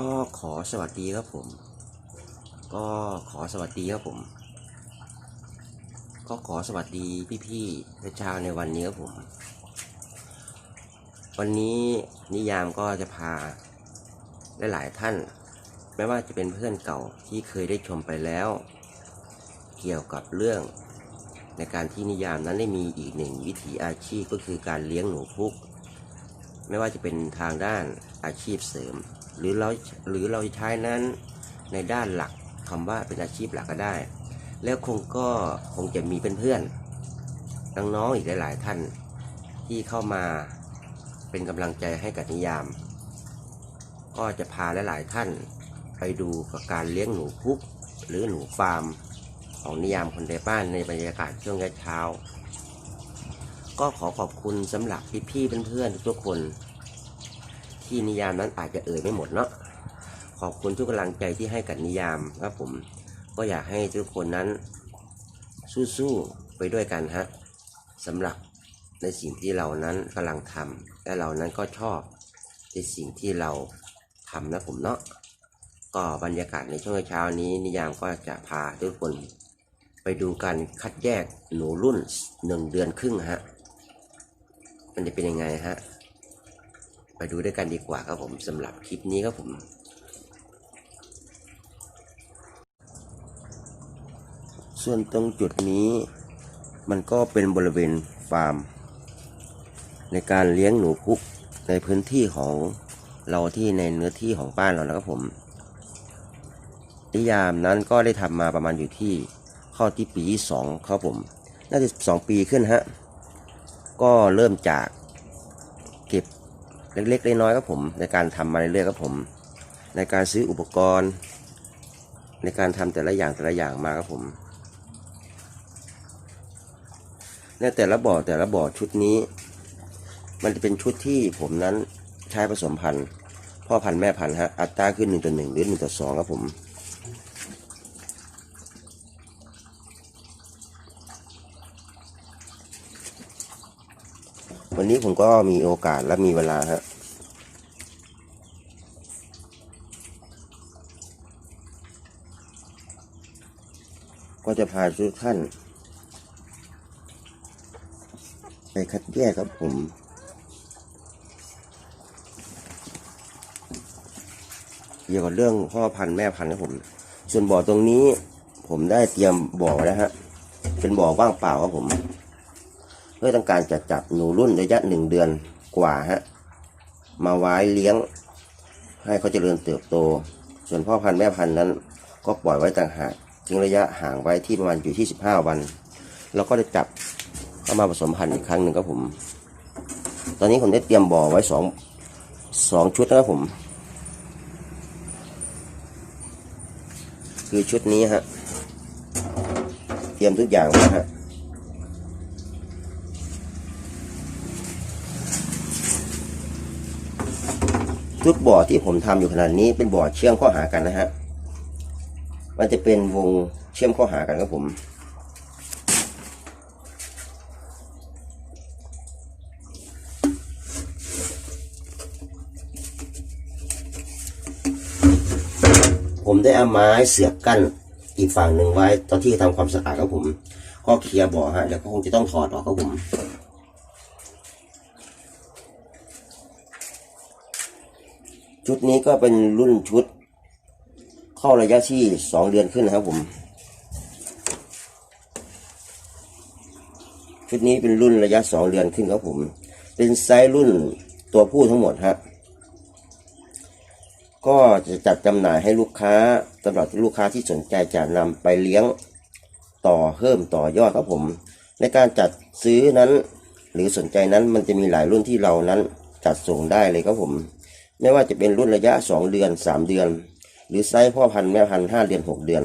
ก็ขอสวัสดีครับผม ก็ขอสวัสดีครับผม ก็ขอสวัสดีพี่ๆและชาวในวันนี้ครับผม วันนี้นิยามก็จะพาหลายๆท่าน ไม่ว่าจะเป็นเพื่อนเก่าที่เคยได้ชมไปแล้ว เกี่ยวกับเรื่องในการที่นิยามนั้นได้มีอีกหนึ่งวิถีอาชีพก็คือการเลี้ยงหนูพุก ไม่ว่าจะเป็นทางด้านอาชีพเสริม หรือเราหรือเราใช้นั้นในด้านหลักคำว่าเป็นอาชีพหลักก็ได้ แล้วคงก็คงจะมีเพื่อนๆน้องๆอีกหลาย ๆ ท่านที่เข้ามาเป็นกำลังใจให้กับนิยาม ก็จะพาหลาย ๆ ท่านไปดูกับการเลี้ยงหนูพุกหรือหนูฟาร์มของนิยามคนในบ้านในบรรยากาศช่วงเช้า ก็ขอขอบคุณสำหรับพี่ๆเพื่อนๆทุกคน ที่นิยามนั้นอาจจะเอ่ยไม่หมดเนาะขอบคุณทุกกำลังใจที่ให้กับนิยามครับผมก็อยากให้ทุกคนนั้นสู้ๆไปด้วยกันฮะสำหรับในสิ่งที่เรานั้นกำลังทำและเรานั้นก็ชอบในสิ่งที่เราทำนะผมเนาะก็บรรยากาศในช่วงเช้านี้นิยามก็จะพาทุกคนไปดูการคัดแยกหนูรุ่นหนึ่งเดือนครึ่งฮะ มันจะเป็นยังไงฮะ ไปดูด้วยกันดีกว่าครับผมสำหรับคลิปนี้ครับผมส่วนตรงจุดนี้มันก็เป็นบริเวณฟาร์ม ในการเลี้ยงหนูพุกในพื้นที่ของเราที่ในเนื้อที่ของบ้านเรานะครับผมนิยามนั้นก็ได้ทำมาประมาณอยู่ที่ข้าที่ปีที่สองครับผม น่าจะสองปีขึ้นฮะ ก็เริ่มจากเก็บ เล็กๆน้อยๆครับผม ในการทำมาเรื่อยๆครับผม ในการซื้ออุปกรณ์ ในการทำแต่ละอย่างแต่ละอย่างมาครับผมในแต่ละบ่อแต่ละบ่อชุดนี้ มันจะเป็นชุดที่ผมนั้นใช้ผสมพันธุ์ พ่อพันธุ์แม่พันธุ์ฮะอัตราขึ้นหนึ่งต่อหนึ่งหรือหนึ่งต่อสองครับผม วันนี้ผมก็มีโอกาสและมีเวลาฮะก็จะพาทุกท่าน ไปคัดแยกครับผมเกี่ยวกับเรื่องพ่อพันธุ์แม่พันธุ์ครับผม ส่วนบ่อตรงนี้ผมได้เตรียมบ่อไว้แล้วฮะ เป็นบ่อว่างเปล่าครับผม พื่อต้องการจะจับหนูรุ่นระยะหนึ่งเดือนกว่าฮะมาไว้เลี้ยง ให้เขาเจริญเติบโต ส่วนพ่อพันธุ์แม่พันธุ์นั้น ก็ปล่อยไว้ต่างหากทิ้งระยะห่างไว้ที่ประมาณอยู่ที่ 15 วัน แล้วก็ได้จับเข้ามาผสมพันธุ์อีกครั้งหนึ่งครับผม ตอนนี้ผมได้เตรียมบ่อไว้สองสองชุดนะครับผม คือชุดนี้ฮะ เตรียมทุกอย่างนะฮะ ทุกบ่อที่ผมทำอยู่ขนาดนี้เป็นบ่อเชื่อมข้าหากันนะฮะ มันจะเป็นวงเชื่อมข้าหากันครับผม ผมได้เอาไม้เสียบกั้นอีกฝั่งหนึ่งไว้ ตอนที่ทำความสะอาดครับผม ก็เคลียร์บ่อฮะเดี๋ยวก็คงจะต้องถอดออกครับผม ชุดนี้ก็เป็นรุ่นชุด เข้าระยะที่สองเดือนขึ้นนะครับผม ชุดนี้เป็นรุ่นระยะสองเดือนขึ้นครับผม เป็นไซส์รุ่นตัวผู้ทั้งหมดครับก็จะจัดจำหน่ายให้ลูกค้าสำหรับลูกค้าที่สนใจจะนำไปเลี้ยงต่อเพิ่มต่อยอดครับผม ในการจัดซื้อนั้น หรือสนใจนั้นมันจะมีหลายรุ่นที่เรานั้นจัดส่งได้เลยครับผม ไม่ว่าจะเป็นรุ่นระยะสองเดือนสามเดือน หรือไซส์พ่อพันธุ์แม่พันธุ์ห้าเดือนหกเดือน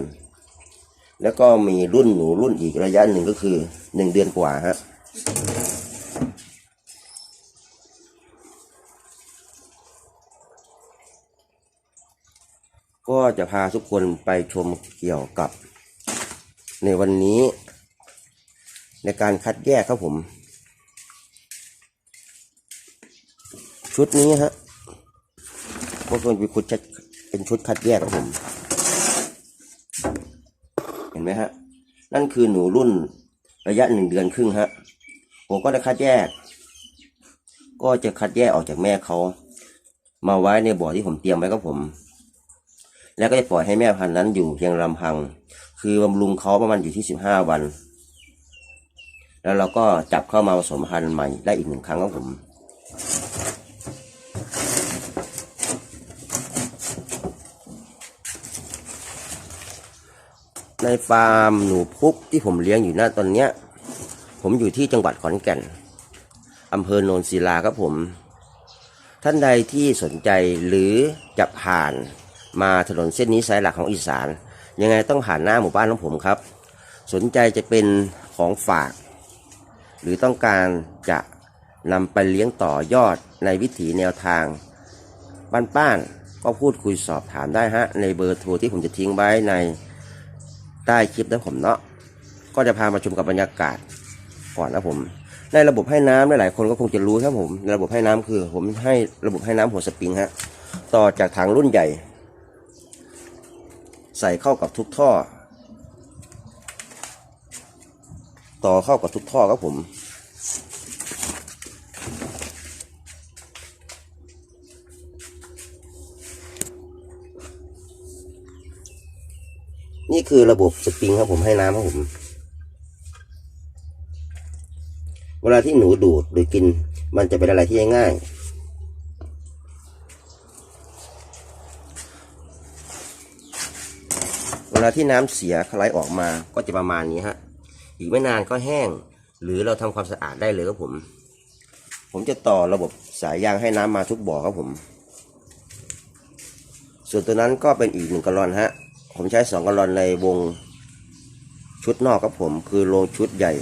แล้วก็มีรุ่นหนูรุ่นอีกระยะหนึ่งก็คือหนึ่งเดือนกว่าฮะก็จะพาทุกคนไปชมเกี่ยวกับ ในวันนี้ ในการคัดแยกครับผม ชุดนี้ฮะ พวกคนไปขุดเป็นชุดคัดแยกครับผม เห็นไหมฮะ นั่นคือหนูรุ่นระยะหนึ่งเดือนครึ่งฮะ ผมก็ได้คัดแยก ก็จะคัดแยกออกจากแม่เขา มาไว้ในบ่อที่ผมเตรียมไว้ครับผม แล้วก็จะปล่อยให้แม่พันธุ์นั้นอยู่เพียงลำพัง คือบำรุงเขาประมาณอยู่ที่สิบห้าวัน แล้วเราก็จับเข้ามาผสมพันธุ์ใหม่ได้อีกหนึ่งครั้งครับผม ในฟาร์มหนูพุกที่ผมเลี้ยงอยู่หน้าตอนเนี้ย ผมอยู่ที่จังหวัดขอนแก่นอำเภอโนนศิลาครับผม ท่านใดที่สนใจหรือจะผ่านมาถนนเส้นนี้สายหลักของอีสาน ยังไงต้องผ่านหน้าหมู่บ้านของผมครับ สนใจจะเป็นของฝาก หรือต้องการจะนำไปเลี้ยงต่อยอดในวิถีแนวทางบ้านๆก็พูดคุยสอบถามได้ฮะ ในเบอร์โทรที่ผมจะทิ้งไว้ใน ใต้คลิปนะผมเนาะก็จะพามาชมกับบรรยากาศก่อนนะผม ในระบบให้น้ำหลายๆคนก็คงจะรู้ครับผมในระบบให้น้ำคือ ผมให้ระบบให้น้ำหัวสปริงฮะต่อจากถังรุ่นใหญ่ ใส่เข้ากับทุกท่อ ต่อเข้ากับทุกท่อครับผม คือระบบสปริงครับผมให้น้ำครับผม เวลาที่หนูดูดหรือกิน มันจะเป็นอะไรที่ง่ายเวลาที่น้ำเสียไหลออกมาก็จะประมาณนี้ฮะ อีกไม่นานก็แห้ง หรือเราทำความสะอาดได้เลยครับผม ผมจะต่อระบบสายยางให้น้ำมาทุกบ่อครับผม ส่วนตัวนั้นก็เป็นอีกหนึ่งกะลอนฮะ ผมใช้สองกะลอนในวงชุดนอกครับผมคือโรงชุดใหญ่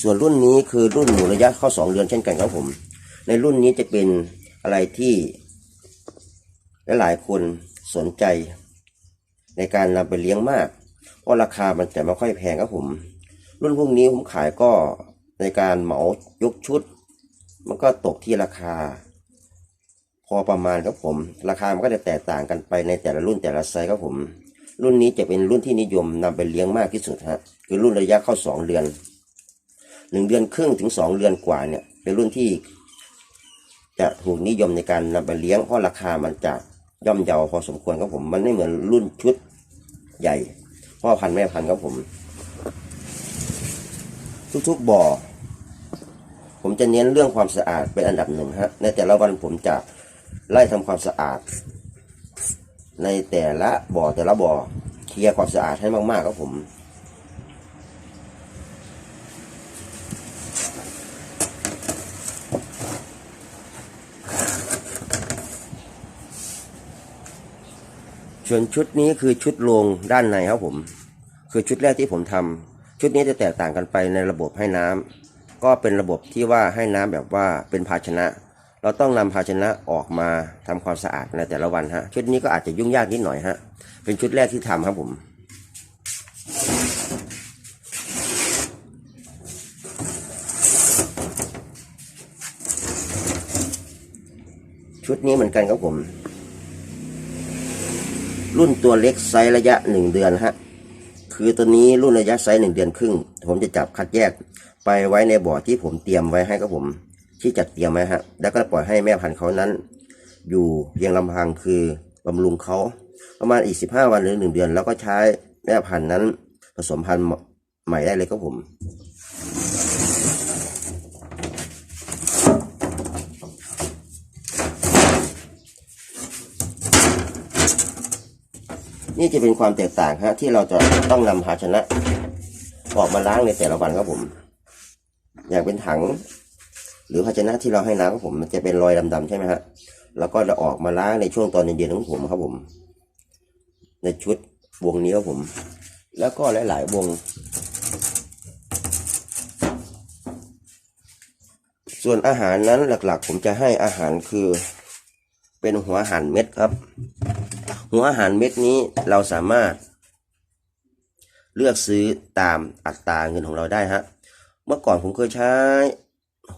ส่วนรุ่นนี้คือรุ่นหมูระยะเข้าสองเดือนเช่นกันครับผม ในรุ่นนี้จะเป็นอะไรที่หลายๆคนสนใจ ในการนำไปเลี้ยงมาก เพราะราคามันจะไม่ค่อยแพงครับผม รุ่นพวกนี้ผมขายก็ในการเหมายกชุด มันก็ตกที่ราคา พอประมาณครับผม ราคามันก็จะแตกต่างกันไปในแต่ละรุ่นแต่ละไซส์ครับผม รุ่นนี้จะเป็นรุ่นที่นิยมนำไปเลี้ยงมากที่สุดฮะคือรุ่นระยะเข้าสองเดือนหนึ่งเดือนครึ่งถึงสองเดือนกว่าเนี่ย เป็นรุ่นที่ จะถูกนิยมในการนำไปเลี้ยงเพราะราคามันจะย่อมเยาพอสมควรครับผม มันไม่เหมือนรุ่นชุดใหญ่พ่อพันธุ์แม่พันธุ์ครับผม ทุกๆบ่อ ผมจะเน้นเรื่องความสะอาดเป็นอันดับหนึ่งฮะในแต่ละวันผมจะ ไล่ทำความสะอาด ในแต่ละบ่อแต่ละบ่อเคลียร์ความสะอาดให้มากๆครับผมส่วนชุดนี้คือชุดโรงด้านในครับผม คือชุดแรกที่ผมทำชุดนี้จะแตกต่างกันไปในระบบให้น้ำก็เป็นระบบที่ว่าให้น้ำแบบว่าเป็นภาชนะ เราต้องนำภาชนะออกมาทำความสะอาดในแต่ละวันฮะ ชุดนี้ก็อาจจะยุ่งยากนิดหน่อยฮะ เป็นชุดแรกที่ทำครับผม ชุดนี้เหมือนกันครับผม รุ่นตัวเล็กไซส์ระยะหนึ่งเดือนฮะ คือตัวนี้รุ่นระยะไซส์หนึ่งเดือนครึ่ง ผมจะจับคัดแยกไปไว้ในบ่อที่ผมเตรียมไว้ให้ครับผม ที่จัดเตรียมไว้ฮะ แล้วก็ปล่อยให้แม่พันธุ์เขานั้น อยู่เพียงลำพังคือบำรุงเขาประมาณอีกสิบห้าวันหรือหนึ่งเดือน แล้วก็ใช้แม่พันธุ์นั้น ผสมพันธุ์ใหม่ได้เลยครับผมนี่จะเป็นความแตกต่างฮะที่เราจะต้องนำภาชนะ ออกมาล้างในแต่ละวันครับผม อย่างเป็นถัง หรือภาชนะที่เราให้น้ำครับผมมันจะเป็นรอยดำๆใช่ไหมฮะแล้วก็จะออกมาล้างในช่วงตอนเย็นๆของผมครับผม ในชุดวงนี้ครับผม แล้วก็หลายๆวง ส่วนอาหารนั้นหลักๆ ผมจะให้อาหารคือ เป็นหัวอาหารเม็ดครับ หัวอาหารเม็ดนี้เราสามารถ เลือกซื้อตามอัตราเงินของเราได้ฮะเมื่อก่อนผมเคยใช้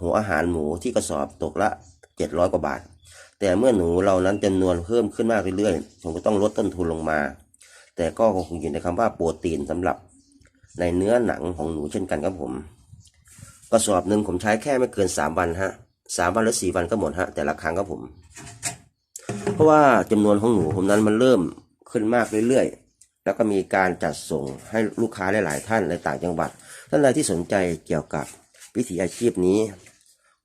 หัวอาหารหมูที่กระสอบตกละเจ็ดร้อยกว่าบาท แต่เมื่อหนูเรานั้นจำนวนเพิ่มขึ้นมากเรื่อยๆผมก็ต้องลดต้นทุนลงมา แต่ก็คงอยู่ในคำว่าโปรตีนสำหรับในเนื้อหนังของหนูเช่นกันครับผม กระสอบหนึ่งผมใช้แค่ไม่เกินสามวันฮะสามวันหรือสี่วันก็หมดฮะแต่ละครั้งครับผม เพราะว่าจำนวนของหนูผมนั้นมันเริ่มขึ้นมากเรื่อยๆ แล้วก็มีการจัดส่งให้ลูกค้าหลายๆท่านในต่างจังหวัด ท่านใดที่สนใจเกี่ยวกับ วิถีอาชีพนี้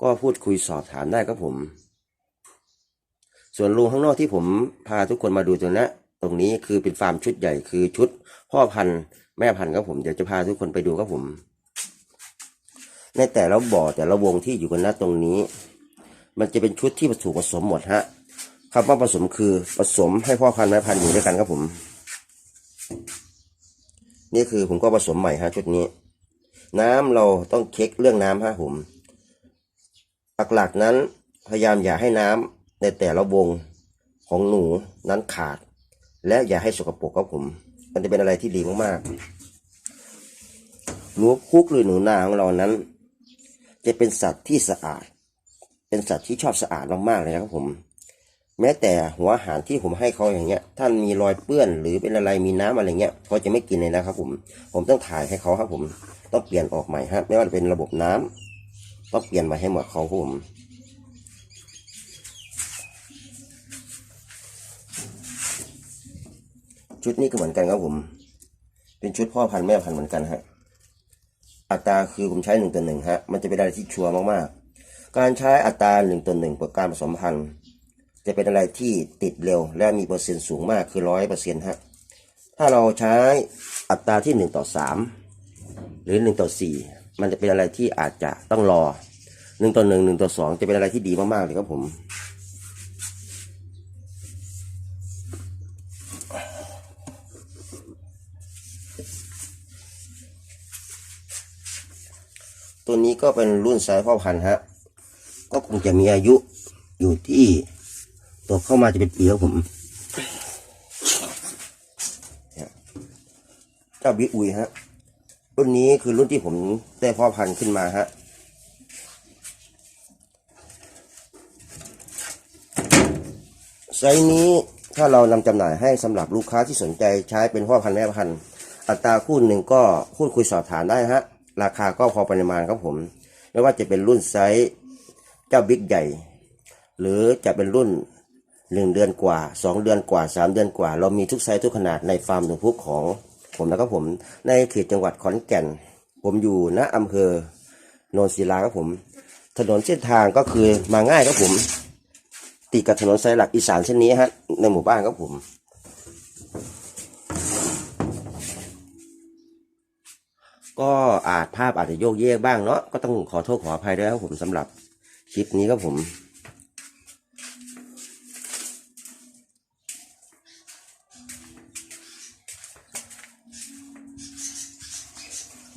ก็พูดคุยสอบถามได้ครับผม ส่วนลุงข้างนอกที่ผมพาทุกคนมาดูตัวนี้ตรงนี้คือเป็นฟาร์มชุดใหญ่คือชุด พ่อพันธุ์แม่พันธุ์ครับผมเดี๋ยวจะพาทุกคนไปดูครับผม ในแต่ละบ่อแต่ละวงที่อยู่กันณตรงนี้ มันจะเป็นชุดที่ถูกผสมหมดฮะคำว่าผสมคือผสมให้พ่อพันธุ์แม่พันธุ์อยู่ด้วยกันครับผม นี่คือผมก็ผสมใหม่ฮะชุดนี้ น้ำเราต้องเช็คเรื่องน้ำฮะผมหลักๆนั้นพยายามอย่าให้น้ำในแต่ละวงของหนูนั้นขาด และอย่าให้สกปรกครับผม มันจะเป็นอะไรที่ดีมากๆหนูคุกหรือหนูนาของเรานั้น จะเป็นสัตว์ที่สะอาด เป็นสัตว์ที่ชอบสะอาดมากๆเลยนะครับผม แม้แต่หัวอาหารที่ผมให้เขาอย่างเงี้ยท่านมีรอยเปื้อนหรือเป็นอะไรมีน้ำอะไรเงี้ยเขาจะไม่กินเลยนะครับผม ผมต้องถ่ายให้เขาครับผม ต้องเปลี่ยนออกใหม่ฮะไม่ว่าจะเป็นระบบน้ำต้องเปลี่ยนมาให้หมดเขาครับผมชุดนี้ก็เหมือนกันครับผม เป็นชุดพ่อพันธุ์แม่พันธุ์เหมือนกันฮะ อัตราคือผมใช้หนึ่งต่อหนึ่งฮะ มันจะเป็นอะไรที่ชัวร์มากๆ การใช้อัตราหนึ่งต่อหนึ่งกับการผสมพันธุ์จะเป็นอะไรที่ติดเร็วและมีเปอร์เซ็นต์สูงมากคือร้อยเปอร์เซ็นต์ฮะ ถ้าเราใช้อัตราที่หนึ่งต่อสาม หรือหนึ่งต่อสี่มันจะเป็นอะไรที่อาจจะต้องรอหนึ่งต่อหนึ่งหนึ่งต่อสองจะเป็นอะไรที่ดีมากๆเลยครับผมตัวนี้ก็เป็นรุ่นไซส์พ่อพันธุ์ฮะ ก็คงจะมีอายุอยู่ที่ตัวเข้ามาจะเป็นปีครับผมเนี่ยเจ้าบิ๊กอุยฮะ รุ่นนี้คือรุ่นที่ผมได้พ่อพันธุ์ขึ้นมาฮะไซส์นี้ถ้าเรานำจำหน่ายให้สำหรับลูกค้าที่สนใจใช้เป็นพ่อพันธุ์แม่พันธุ์อัตราคู่หนึ่งก็พูดคุยสอบถามได้ฮะ ราคาก็พอปริมาณครับผม ไม่ว่าจะเป็นรุ่นไซส์เจ้าบิ๊กใหญ่ หรือจะเป็นรุ่นหนึ่งเดือนกว่าสองเดือนกว่าสามเดือนกว่า เรามีทุกไซส์ทุกขนาดในฟาร์มหนูพุกของ ผมนะครับผมในเขตจังหวัดขอนแก่น ผมอยู่ณอำเภอโนนศิลาครับผม ถนนเส้นทางก็คือมาง่ายครับผม ติดกับถนนสายหลักอีสานเส้นนี้ฮะในหมู่บ้านครับผม ก็อาจภาพอาจจะโยกเยกบ้างเนาะก็ต้องขอโทษขออภัยด้วยครับผมสำหรับคลิปนี้ครับผม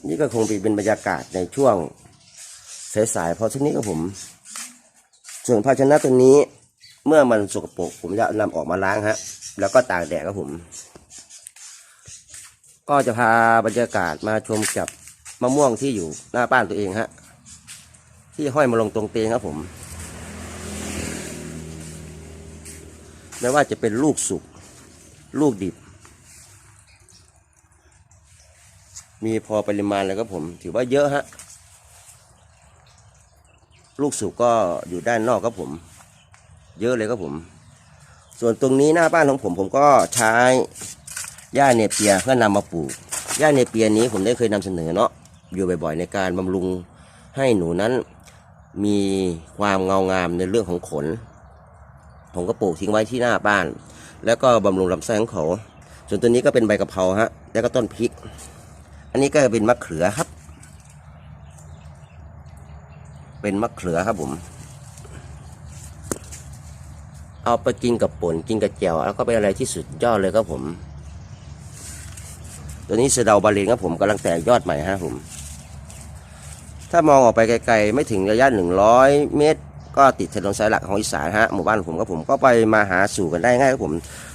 นี่ก็คงเป็นบรรยากาศในช่วงสายๆพอช่วงนี้ครับผม ส่วนภาชนะตัวนี้ เมื่อมันสกปรกผมจะนำออกมาล้างฮะ แล้วก็ตากแดดครับผม ก็จะพาบรรยากาศมาชมกับมะม่วงที่อยู่หน้าบ้านตัวเองฮะ ที่ห้อยมาลงตรงเตียงครับผมไม่ว่าจะเป็นลูกสุก ลูกดิบ มีพอปริมาณเลยครับผม ถือว่าเยอะฮะ ลูกสุกก็อยู่ด้านนอกครับผม เยอะเลยครับผม ส่วนตรงนี้หน้าบ้านของผมผมก็ใช้หญ้าเนเปียเพื่อนำมาปลูกหญ้าเนเปียนี้ผมได้เคยนำเสนอเนาะอยู่บ่อยๆ ในการบำรุงให้หนูนั้นมีความเงางามในเรื่องของขน ผมก็ปลูกทิ้งไว้ที่หน้าบ้าน แล้วก็บำรุงลำไส้ของเขา ส่วนตัวนี้ก็เป็นใบกะเพราฮะ แล้วก็ต้นพริก อันนี้ก็เป็นมะเขือครับ เป็นมะเขือครับผม เอาไปกินกับป่นกินกับแจ่วแล้วก็เป็นอะไรที่สุดยอดเลยครับผม ตัวนี้เสดาบาเลนครับผมกำลังแตกยอดใหม่ฮะผม ถ้ามองออกไปไกลๆไม่ถึงระยะหนึ่งร้อยเมตรก็ติดถนนสายหลักของอีสานฮะหมู่บ้านผมครับผมก็ไปมาหาสู่กันได้ง่ายครับผม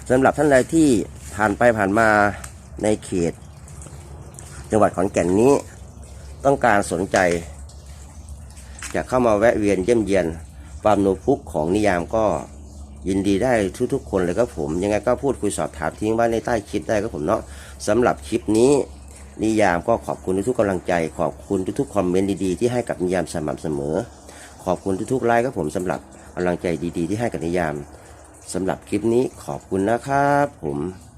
สำหรับท่านใดที่ผ่านไปผ่านมาในเขต จังหวัดขอนแก่นนี้ ต้องการสนใจ จะเข้ามาแวะเวียนเยี่ยมเยียนฟาร์มโนพุกของนิยามก็ยินดีได้ทุกๆ คนเลยครับผม ยังไงก็พูดคุยสอบถามทิ้งไว้ในใต้คลิปได้ครับผมเนาะสำหรับคลิปนี้นิยามก็ขอบคุณทุกๆกำลังใจ ขอบคุณทุกๆคอมเมนต์ดีๆที่ให้กับนิยามสม่ำเสมอ ขอบคุณทุกๆไลค์ครับผมสำหรับกำลังใจดีๆ ที่ให้กับนิยามสำหรับคลิปนี้ขอบคุณนะครับผม